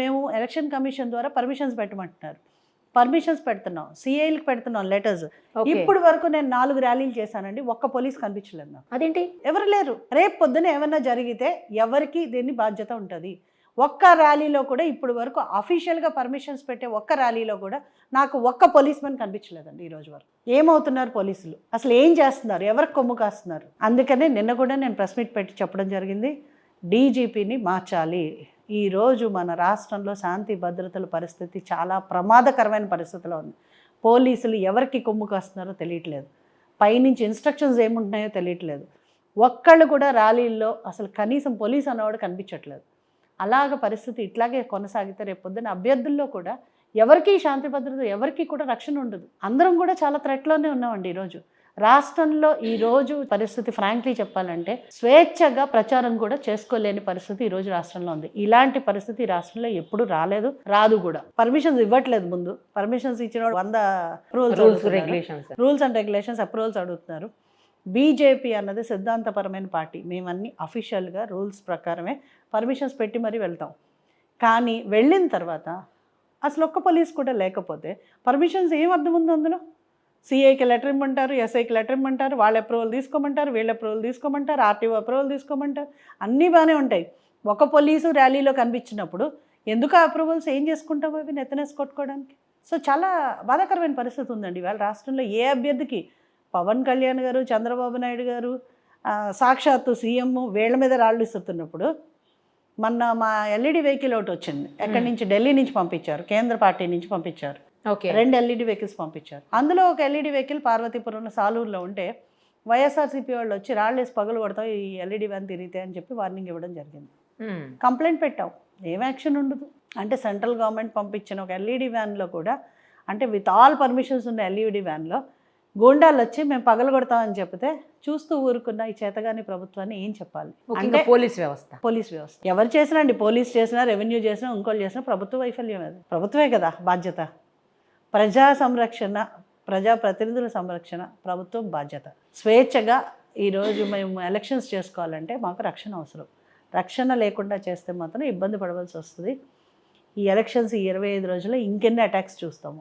మేము election commission ద్వారా permissions పెట్టమంటున్నారు. పర్మిషన్స్ పెడుతున్నాం. సిఐలకు పెడుతున్నాం లెటర్స్. ఇప్పుడు వరకు నేను నాలుగు ర్యాలీలు చేశానండి. ఒక్క పోలీస్ కనిపించలేదు అదేంటి? ఎవరు లేరు. రేపు పొద్దున ఏమన్నా జరిగితే ఎవరికి దీన్ని బాధ్యత ఉంటుంది. ఒక్క ర్యాలీలో కూడా ఇప్పుడు వరకు అఫీషియల్గా పర్మిషన్స్ పెట్టే ఒక్క ర్యాలీలో కూడా నాకు ఒక్క పోలీస్ మ్యాన్ కనిపించలేదండి ఈ రోజు వరకు. ఏమవుతున్నారు పోలీసులు? అసలు ఏం చేస్తున్నారు? ఎవరికి కొమ్ము కాస్తున్నారు? అందుకనే నిన్న కూడా నేను ప్రెస్ మీట్ పెట్టి చెప్పడం జరిగింది. డీజీపీని మార్చాలి. ఈరోజు మన రాష్ట్రంలో శాంతి భద్రతల పరిస్థితి చాలా ప్రమాదకరమైన పరిస్థితిలో ఉంది. పోలీసులు ఎవరికి కొమ్ము కాస్తున్నారో తెలియట్లేదు. పైనుంచి ఇన్స్ట్రక్షన్స్ ఏముంటున్నాయో తెలియట్లేదు. ఒక్కళ్ళు కూడా ర్యాలీల్లో అసలు కనీసం పోలీస్ అన్నవాడు కనిపించట్లేదు. అలాగ పరిస్థితి ఇట్లాగే కొనసాగితే రేపు పొద్దున్న అభ్యర్థుల్లో కూడా ఎవరికి శాంతి భద్రత ఎవరికి కూడా రక్షణ ఉండదు. అందరం కూడా చాలా థ్రెట్లోనే ఉన్నామండి ఈరోజు. రాష్ట్రంలో ఈ రోజు పరిస్థితి ఫ్రాంక్లీ చెప్పాలంటే స్వేచ్ఛగా ప్రచారం కూడా చేసుకోలేని పరిస్థితి ఈ రోజు రాష్ట్రంలో ఉంది. ఇలాంటి పరిస్థితి రాష్ట్రంలో ఎప్పుడు రాలేదు రాదు కూడా. పర్మిషన్స్ ఇవ్వట్లేదు ముందు. పర్మిషన్స్ ఇచ్చిన వాడు వంద rules rules regulations rules and regulations approvals అడుగుతున్నారు. బీజేపీ అన్నది సిద్ధాంతపరమైన పార్టీ. మేమన్నీ అఫీషియల్గా రూల్స్ ప్రకారమే పర్మిషన్స్ పెట్టి మరీ వెళ్తాం. కానీ వెళ్ళిన తర్వాత అసలు ఒక్క పోలీస్ కూడా లేకపోతే పర్మిషన్స్ ఏం అర్థం ఉంది అందులో? సిఐకి లెటర్ ఇమ్మంటారు ఎస్ఐకి లెటర్ ఇమ్మంటారు వాళ్ళ అప్రూవల్ తీసుకోమంటారు వీళ్ళ అప్రూవల్ తీసుకోమంటారు ఆర్టీఓ అప్రూవల్ తీసుకోమంటారు. అన్నీ బాగానే ఉంటాయి. ఒక పోలీసు ర్యాలీలో కనిపించినప్పుడు ఎందుకు ఆ అప్రూవల్స్ ఏం చేసుకుంటామో అవి నెత్తనేసి కొట్టుకోవడానికి? సో చాలా బాధాకరమైన పరిస్థితి ఉందండి. ఇవాళ రాష్ట్రంలో ఏ అభ్యర్థికి పవన్ కళ్యాణ్ గారు చంద్రబాబు నాయుడు గారు సాక్షాత్తు సీఎం వీళ్ళ మీద రాళ్ళు ఇస్తున్నప్పుడు మొన్న మా ఎల్ఈడి వెహికల్ ఒకటి వచ్చింది. ఎక్కడి నుంచి? ఢిల్లీ నుంచి పంపించారు. కేంద్ర పార్టీ నుంచి పంపించారు. రెండు ఎల్ఈడి వెహికల్స్ పంపించారు. అందులో ఒక ఎల్ఈడి వెహికల్ పార్వతీపురంలో సాలూరులో ఉంటే వైఎస్ఆర్సీపీ వాళ్ళు వచ్చి రాళ్ళు వేసి పగలు కొడతాం ఈ ఎల్ఈడి వ్యాన్ తిరిగితే అని చెప్పి వార్నింగ్ ఇవ్వడం జరిగింది. కంప్లైంట్ పెట్టాం. ఏం యాక్షన్ ఉండదు. అంటే సెంట్రల్ గవర్నమెంట్ పంపించిన ఒక ఎల్ఈడి వ్యాన్లో కూడా అంటే విత్ ఆల్ పర్మిషన్స్ ఉన్న ఎల్ఈడి వ్యాన్లో గూండాలు వచ్చి మేము పగలగొడతామని చెప్తే చూస్తూ ఊరుకున్న ఈ చేతగాని ప్రభుత్వాన్ని ఏం చెప్పాలి? అంటే పోలీస్ వ్యవస్థ. పోలీస్ వ్యవస్థ. ఎవరు చేసినా అండి పోలీస్ చేసినా రెవెన్యూ చేసినా ఇంకోళ్ళు చేసినా ప్రభుత్వ వైఫల్యం అది. ప్రభుత్వమే కదా బాధ్యత. ప్రజా సంరక్షణ ప్రజా ప్రతినిధుల సంరక్షణ ప్రభుత్వం బాధ్యత. స్వేచ్ఛగా ఈరోజు మేము ఎలక్షన్స్ చేసుకోవాలంటే మాకు రక్షణ అవసరం. రక్షణ లేకుండా చేస్తే మాత్రం ఇబ్బంది పడవలసి వస్తుంది. ఈ ఎలక్షన్స్ ఈ ఇరవై ఐదు రోజుల్లో ఇంకెన్ని అటాక్స్ చూస్తాము?